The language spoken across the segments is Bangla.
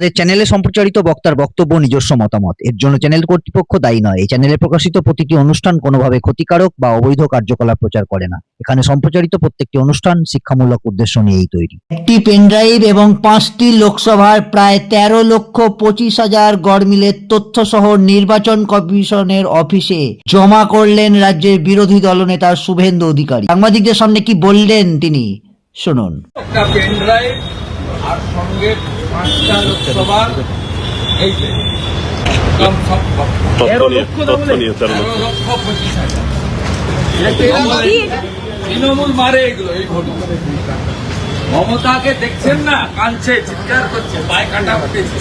চ্যানেলে সম্প্রচারিত বক্তার বক্তব্য, নিজস্ব মতামত। এর জন্য চ্যানেল কর্তৃপক্ষ দায়ী নয়। এই চ্যানেলে প্রকাশিত প্রতিটি অনুষ্ঠান কোনোভাবে ক্ষতিকারক বা অবৈধ কার্যকলাপ প্রচার করে না। এখানে সম্প্রচারিত প্রত্যেকটি অনুষ্ঠান শিক্ষামূলক উদ্দেশ্য নিয়েই তৈরি। একটি পেনড্রাইভ এবং পাঁচটি লোকসভার প্রায় তেরো লক্ষ পঁচিশ হাজার গড়মিলের তথ্য সহ নির্বাচন কমিশনের অফিসে জমা করলেন রাজ্যের বিরোধী দলনেতা শুভেন্দু অধিকারী। সাংবাদিকদের সামনে কি বললেন তিনি? শুনুন। একটা আর সঙ্গে পাঁচটা লোকসভার এই তৃণমূল মারে এগুলো এই ভোট মমতাকে দেখছেন না? কাঁদছে চিৎকার করছে পায়ে কাটা উঠেছে।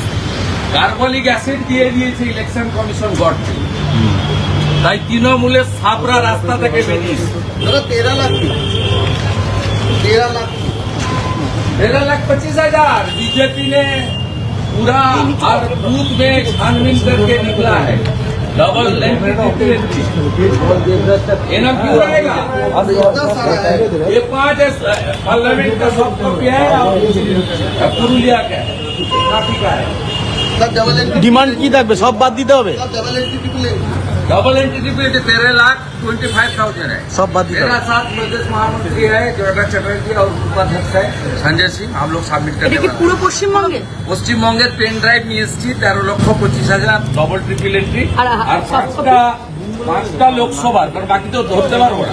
কার্বলিক অ্যাসিড দিয়ে দিয়েছে ইলেকশন কমিশন গড়তে। তাই তৃণমূলের সাবরা রাস্তা থেকে বেরিয়েছে। तेरह लाख की तेरह लाख की तेरह लाख पच्चीस हजार बीजेपी ने पूरा हर बूथ में छानबीन करके निकला है डबल ये नाम क्यों रहेगा इतना सारा है ये पांच पार्लियामेंट का सब कॉपी है और पुरुलिया का है काफी का है सब डबल एंट्री ডিমান্ড কি থাকবে সব বাদ দিতে হবে सब Double entry triple entry double entry पे तेरह लाख ट्वेंटी फाइव थाउजेंड है সব বাদ দিতে मेरा হবে साथ प्रदेश महामंत्री है जोड़ा चटर्जी और उपाध्यक्ष है संजय सिंह हम लोग सबमिट এটা करने কি वाले हैं। পুরো পশ্চিমবঙ্গে পশ্চিমবঙ্গের পেন ড্রাইভ নিয়ে এসেছি তেরো লক্ষ পঁচিশ হাজার ডবল ট্রিপল এন্ট্রি আর আর পাঁচটা পাঁচটা লোকসভার কারণ বাকি তো ধরতে পারবো না